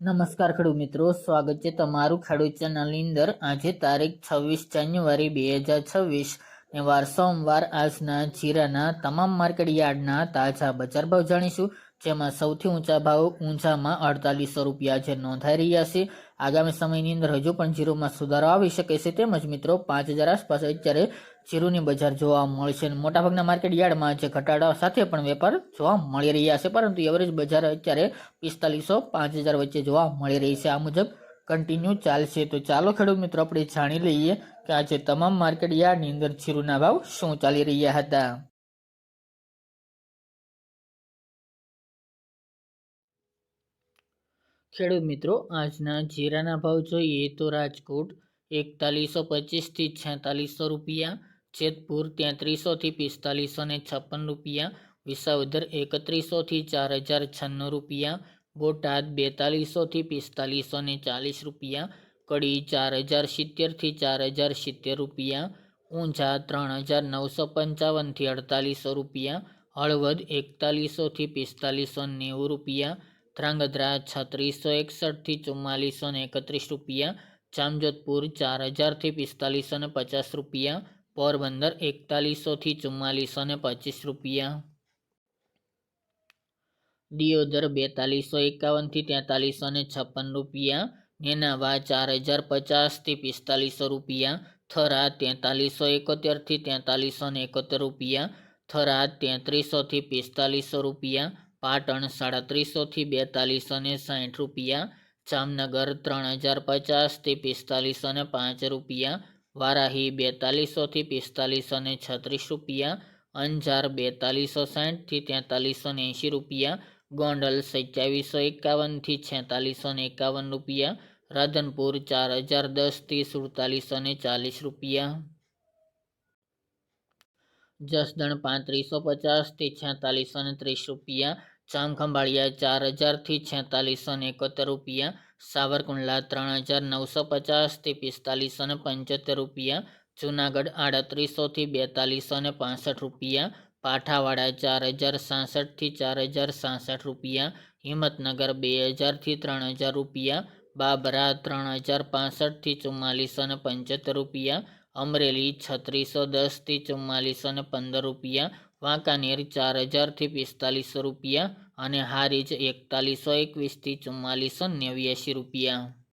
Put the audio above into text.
નમસ્કાર ખેડૂત મિત્રો, સ્વાગત છે તમારું ખેડૂત ચેનલની અંદર. આજે તારીખ છવ્વીસ જાન્યુઆરી બે હજાર છવ્વીસ ને વાર સોમવાર આજના જીરાના તમામ માર્કેટ યાર્ડના તાજા બજાર ભાવ જાણીશું. જેમાં સૌથી ઊંચા ભાવ ઊંચામાં અડતાલીસો રૂપિયા જે નોંધાઈ રહ્યા છે. આગામી સમયની અંદર હજુ પણ જીરોમાં સુધારો આવી શકે છે. તેમજ મિત્રો, પાંચ હજાર આસપાસ અત્યારે જીરોની બજાર જોવા મળશે મોટાભાગના માર્કેટ યાર્ડમાં જે ઘટાડા સાથે પણ વેપાર જોવા મળી રહ્યા છે. પરંતુ એવરેજ બજાર અત્યારે પિસ્તાલીસો પાંચ હજાર વચ્ચે જોવા મળી રહી છે. આ મુજબ કન્ટિન્યુ ચાલશે. તો ચાલો ખેડૂત મિત્રો, આપણે જાણી લઈએ કે આજે તમામ માર્કેટ યાર્ડની અંદર જીરુના ભાવ શું ચાલી રહ્યા હતા. ખેડૂત મિત્રો, આજના જીરાના ભાવ જોઈએ તો રાજકોટ એકતાલીસો પચીસથી છેતાલીસો રૂપિયા, જેતપુર તેત્રીસોથી પિસ્તાલીસો ને છપ્પન રૂપિયા, વિસાવદર એકત્રીસોથી ચાર હજાર છન્નું રૂપિયા, બોટાદ બેતાલીસોથી પિસ્તાલીસો ને ચાલીસ રૂપિયા, કડી ચાર હજાર સિત્તેરથી ચાર હજાર સિત્તેર રૂપિયા, ઊંઝા ત્રણ હજાર નવસો પંચાવનથી અડતાલીસો રૂપિયા, હળવદ એકતાલીસોથી પિસ્તાલીસો નેવું રૂપિયા ધ્રાંગધ્રા છત્રીસો એકસઠથી ચુમ્માલીસો ને એકત્રીસ રૂપિયા, જામજોધપુર ચાર હજારથી પિસ્તાલીસો ને પચાસ રૂપિયા, પોરબંદર એકતાલીસોથી ચુમ્માલીસો ને પચીસ રૂપિયા. દિયોદર બેતાલીસો એકાવનથી તેતાલીસો ને છપ્પન રૂપિયા, નેનાવા ચાર હજાર પચાસથી પિસ્તાલીસો રૂપિયા, થરા તેતાલીસો એકોતેરથી તેતાલીસો ને એકોતેર રૂપિયા, થરા તેત્રીસોથી પિસ્તાલીસો રૂપિયા પાટણ સાડત્રીસોથી બેતાલીસ અને સાઠ રૂપિયા, જામનગર ત્રણ હજાર પચાસથી પિસ્તાલીસ અને પાંચ રૂપિયા, વારાહી બેતાલીસોથી પિસ્તાલીસ અને છત્રીસ રૂપિયા, અંજાર બેતાલીસો સાઠથી તેતાલીસો ને એંશી રૂપિયા, ગોંડલ સત્યાવીસો એકાવનથી છેતાલીસો ને એકાવન રૂપિયા, રાધનપુર ચાર હજાર દસથી સુડતાલીસો ને ચાલીસ રૂપિયા. જસદણ પાંત્રીસો પચાસથી છેતાલીસો ને ત્રીસ રૂપિયા જામખંભાળિયા ચાર હજારથી છેતાલીસો ને એકોતેર રૂપિયા, સાવરકુંડલા ત્રણ હજાર નવસો પચાસથી પિસ્તાલીસો ને પંચોતેર રૂપિયા, જુનાગઢ આડત્રીસોથી બેતાલીસો ને પાસઠ રૂપિયા, પાઠાવાડા ચાર હજાર સાસઠથી ચાર હજાર સાસઠ રૂપિયા, હિંમતનગર બે હજારથી ત્રણ હજાર રૂપિયા, બાબરા ત્રણ હજાર પાસઠથી ચુમ્માલીસો ને પંચોતેર રૂપિયા, અમરેલી છત્રીસો દસથી ચુમ્માલીસો ને પંદર રૂપિયા વાંકાનેર ચાર હજારથી પિસ્તાલીસો રૂપિયા અને હારીજ એકતાલીસો એકવીસથી ચુમ્માલીસો નેવ્યાસી રૂપિયા.